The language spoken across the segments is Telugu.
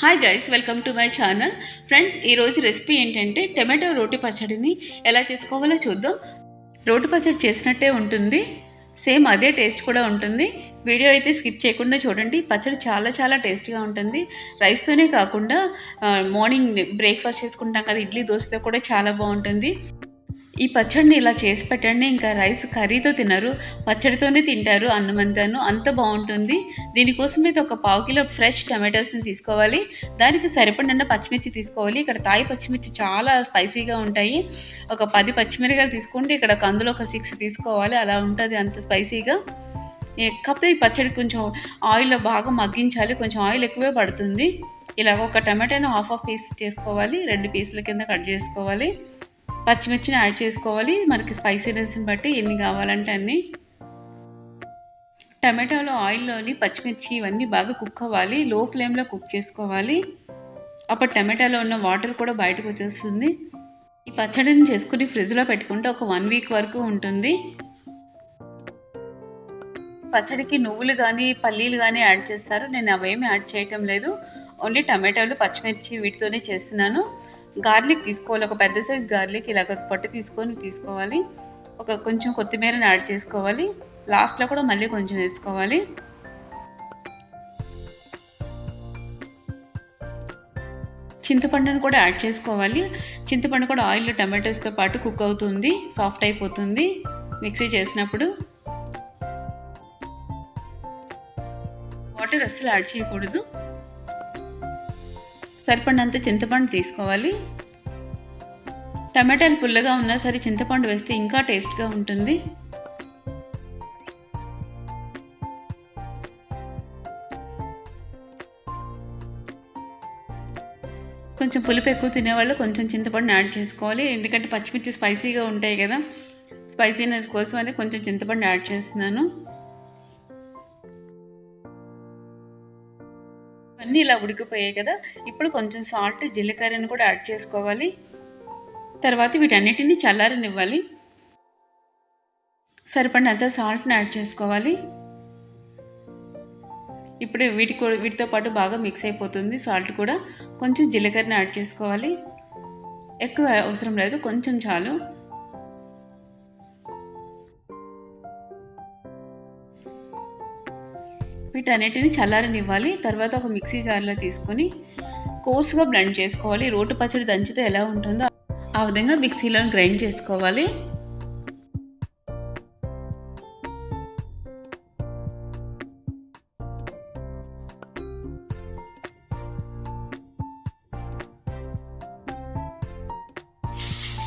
Hi guys welcome to my channel friends ఈరోజు రెసిపీ ఏంటంటే టమాటో రోటి పచ్చడిని ఎలా చేసుకోవాలో చూద్దాం. రోటి పచ్చడి చేసినట్టే ఉంటుంది. సేమ్ అదే టేస్ట్ కూడా ఉంటుంది. వీడియో అయితే స్కిప్ చేయకుండా చూడండి. పచ్చడి చాలా చాలా టేస్ట్గా ఉంటుంది. రైస్తోనే కాకుండా మార్నింగ్ బ్రేక్ఫాస్ట్ చేసుకుంటాం కదా ఇడ్లీ దోశతో కూడా చాలా బాగుంటుంది. ఈ పచ్చడిని ఇలా చేసి పెట్టండి. ఇంకా రైస్ కర్రీతో తినరు పచ్చడితోనే తింటారు అన్నమంతాను అంత బాగుంటుంది. దీనికోసం అయితే ఒక పావు కిలో ఫ్రెష్ టమాటోస్ని తీసుకోవాలి. దానికి సరిపడిన పచ్చిమిర్చి తీసుకోవాలి. ఇక్కడ తాయి పచ్చిమిర్చి చాలా స్పైసీగా ఉంటాయి. ఒక పది పచ్చిమిరకాయలు తీసుకుంటే ఇక్కడ కందులో ఒక సిక్స్ తీసుకోవాలి. అలా ఉంటుంది అంత స్పైసీగా. కాకపోతే ఈ పచ్చడి కొంచెం ఆయిల్లో బాగా మగ్గించాలి. కొంచెం ఆయిల్ ఎక్కువే పడుతుంది. ఇలాగ ఒక టమాటాను హాఫ్ ఆఫ్ పీస్ చేసుకోవాలి. రెండు పీసుల కింద కట్ చేసుకోవాలి. పచ్చిమిర్చిని యాడ్ చేసుకోవాలి. మనకి స్పైసీనెస్ని బట్టి ఎన్ని కావాలంటే అన్ని. టమాటాలో ఆయిల్లోని పచ్చిమిర్చి ఇవన్నీ బాగా కుక్ అవ్వాలి. లో ఫ్లేమ్లో కుక్ చేసుకోవాలి. అప్పుడు టమాటాలో ఉన్న వాటర్ కూడా బయటకు వచ్చేస్తుంది. ఈ పచ్చడిని చేసుకుని ఫ్రిడ్జ్లో పెట్టుకుంటే ఒక వన్ వీక్ వరకు ఉంటుంది. పచ్చడికి నువ్వులు కానీ పల్లీలు కానీ యాడ్ చేస్తారు. నేను అవేమి యాడ్ చేయటం లేదు. ఓన్లీ టమాటాలు పచ్చిమిర్చి వీటితోనే చేస్తున్నాను. గార్లిక్ తీసుకోవాలి. ఒక పెద్ద సైజ్ గార్లిక్ ఇలాగ పొట్టు తీసుకొని తీసుకోవాలి. ఒక కొంచెం కొత్తిమీరని యాడ్ చేసుకోవాలి. లాస్ట్లో కూడా మళ్ళీ కొంచెం వేసుకోవాలి. చింతపండును కూడా యాడ్ చేసుకోవాలి. చింతపండు కూడా ఆయిల్ టమాటోస్తో పాటు కుక్ అవుతుంది. సాఫ్ట్ అయిపోతుంది. మిక్సీ చేసినప్పుడు వాటర్ అస్సలు యాడ్ చేయకూడదు. సరిపడినంత చింతపండు తీసుకోవాలి. టమాటాలు పుల్లగా ఉన్నా సరే చింతపండు వేస్తే ఇంకా టేస్ట్గా ఉంటుంది. కొంచెం పులుపు ఎక్కువ తినేవాళ్ళు కొంచెం చింతపండు యాడ్ చేసుకోవాలి. ఎందుకంటే పచ్చిమిర్చి స్పైసీగా ఉంటాయి కదా. స్పైసీనెస్ కోసం అని కొంచెం చింతపండు యాడ్ చేస్తున్నాను. అన్నీ ఇలా ఉడికిపోయాయి కదా. ఇప్పుడు కొంచెం సాల్ట్ జీలకర్రను కూడా యాడ్ చేసుకోవాలి. తర్వాత వీటన్నిటిని చల్లారనివ్వాలి. సరిపడినంత సాల్ట్ని యాడ్ చేసుకోవాలి. ఇప్పుడు వీటి కూడా వీటితో పాటు బాగా మిక్స్ అయిపోతుంది సాల్ట్ కూడా. కొంచెం జీలకర్రని యాడ్ చేసుకోవాలి. ఎక్కువ అవసరం లేదు కొంచెం చాలు. వీటన్నిటిని చల్లారనివ్వాలి. తర్వాత ఒక మిక్సీ జార్లో తీసుకొని కోర్స్గా బ్లెండ్ చేసుకోవాలి. రోటు పచ్చడి దంచితే ఎలా ఉంటుందో ఆ విధంగా మిక్సీలో గ్రైండ్ చేసుకోవాలి.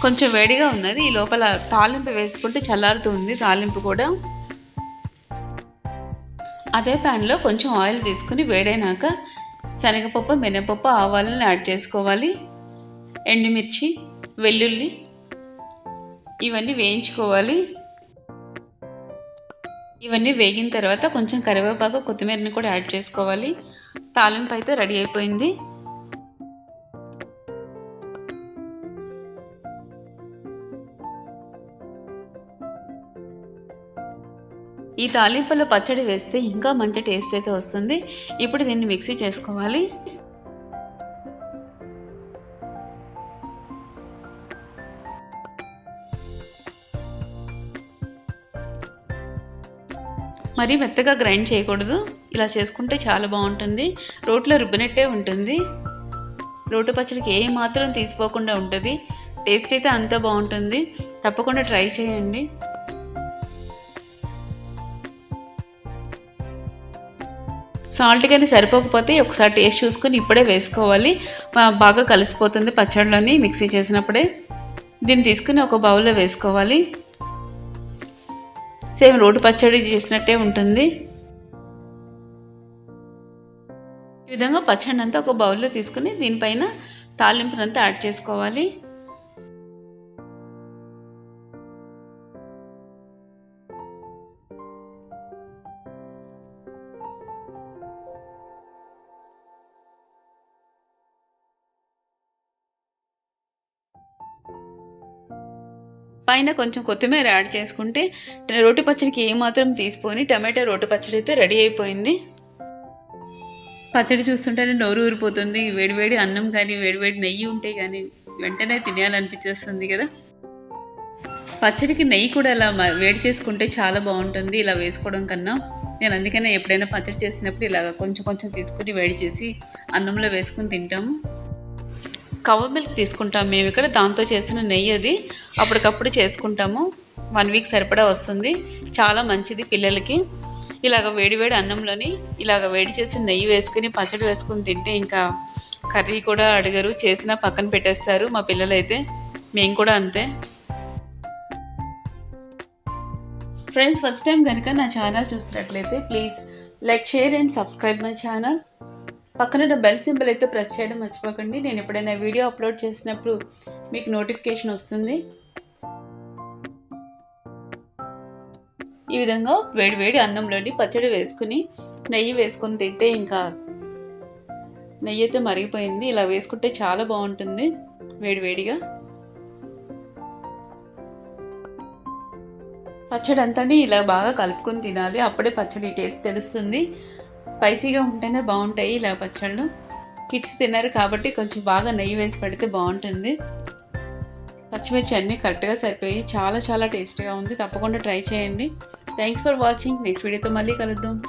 కొంచెం వేడిగా ఉన్నది. ఈ లోపల తాలింపు వేసుకుంటే చల్లారుతుంది తాలింపు కూడా అదే ప్యాన్లో కొంచెం ఆయిల్ తీసుకుని వేడైనాక శనగపప్పు మినపప్పు ఆవాలను యాడ్ చేసుకోవాలి. ఎండుమిర్చి వెల్లుల్లి ఇవన్నీ వేయించుకోవాలి. ఇవన్నీ వేగిన తర్వాత కొంచెం కరివేపాకు కొత్తిమీరని కూడా యాడ్ చేసుకోవాలి. తాలింపు అయితే రెడీ అయిపోయింది. ఈ తాలింపులో పచ్చడి వేస్తే ఇంకా మంచి టేస్ట్ అయితే వస్తుంది. ఇప్పుడు దీన్ని మిక్సీ చేసుకోవాలి. మరీ మెత్తగా గ్రైండ్ చేయకూడదు. ఇలా చేసుకుంటే చాలా బాగుంటుంది. రోట్లో రుబ్బినట్టే ఉంటుంది. రోటి పచ్చడికి ఏ మాత్రం తీసిపోకుండా ఉంటుంది. టేస్ట్ అయితే అంత బాగుంటుంది. తప్పకుండా ట్రై చేయండి. సాల్ట్ కానీ సరిపోకపోతే ఒకసారి టేస్ట్ చూసుకొని ఇప్పుడే వేసుకోవాలి. బాగా కలిసిపోతుంది పచ్చడిలోని మిక్సీ చేసినప్పుడే. దీన్ని తీసుకుని ఒక బౌల్లో వేసుకోవాలి. సేమ్ రోడ్డు పచ్చడి చేసినట్టే ఉంటుంది. ఈ విధంగా పచ్చడి అంతా ఒక బౌల్లో తీసుకుని దీనిపైన తాలింపునంతా యాడ్ చేసుకోవాలి. పైన కొంచెం కొత్తిమీర యాడ్ చేసుకుంటే రోటి పచ్చడికి ఏమాత్రం తీసుకొని టమాటో రోటి పచ్చడి అయితే రెడీ అయిపోయింది. పచ్చడి చూస్తుంటేనే నోరు ఊరిపోతుంది. వేడివేడి అన్నం కానీ వేడివేడి నెయ్యి ఉంటే కానీ వెంటనే తినాలనిపించేస్తుంది కదా. పచ్చడికి నెయ్యి కూడా ఇలా మ- వేడి చేసుకుంటే చాలా బాగుంటుంది ఇలా వేసుకోవడం కన్నా. నేను అందుకనే ఎప్పుడైనా పచ్చడి చేసినప్పుడు ఇలా కొంచెం కొంచెం తీసుకుని వేడి చేసి అన్నంలో వేసుకుని తింటాము. కవర్ మిల్క్ తీసుకుంటాం మేము ఇక్కడ. దాంతో చేసిన నెయ్యి అది. అప్పటికప్పుడు చేసుకుంటాము. వన్ వీక్ సరిపడా వస్తుంది. చాలా మంచిది పిల్లలకి. ఇలాగ వేడివేడి అన్నంలోని ఇలాగ వేడి చేసి నెయ్యి వేసుకుని పచ్చడి వేసుకుని తింటే ఇంకా కర్రీ కూడా అడగరు. చేసిన పక్కన పెట్టేస్తారు మా పిల్లలైతే. మేము కూడా అంతే. ఫ్రెండ్స్ ఫస్ట్ టైం కనుక నా ఛానల్ చూసినట్లయితే please like share and subscribe my channel. పక్కన బెల్ సింబల్ అయితే ప్రెస్ చేయడం మర్చిపోకండి. నేను ఎప్పుడైనా వీడియో అప్లోడ్ చేసినప్పుడు మీకు నోటిఫికేషన్ వస్తుంది. ఈ విధంగా వేడి వేడి అన్నంలోని పచ్చడి వేసుకుని నెయ్యి వేసుకొని తింటే ఇంకా నెయ్యి అయితే మరిగిపోయింది. ఇలా వేసుకుంటే చాలా బాగుంటుంది వేడి వేడిగా. పచ్చడి అంతా ఇలా బాగా కలుపుకొని తినాలి. అప్పుడే పచ్చడి టేస్ట్ తెలుస్తుంది. స్పైసీగా ఉంటేనే బాగుంటాయి ఇలా పచ్చళ్ళు. కిడ్స్ తిన్నారు కాబట్టి కొంచెం బాగా నెయ్యి వేసి పెడితే బాగుంటుంది. పచ్చిమిర్చి అన్నీ కరెక్ట్గా సరిపోయి చాలా చాలా టేస్ట్గా ఉంది. తప్పకుండా ట్రై చేయండి. Thanks for watching. నెక్స్ట్ వీడియోతో మళ్ళీ కలుద్దాం.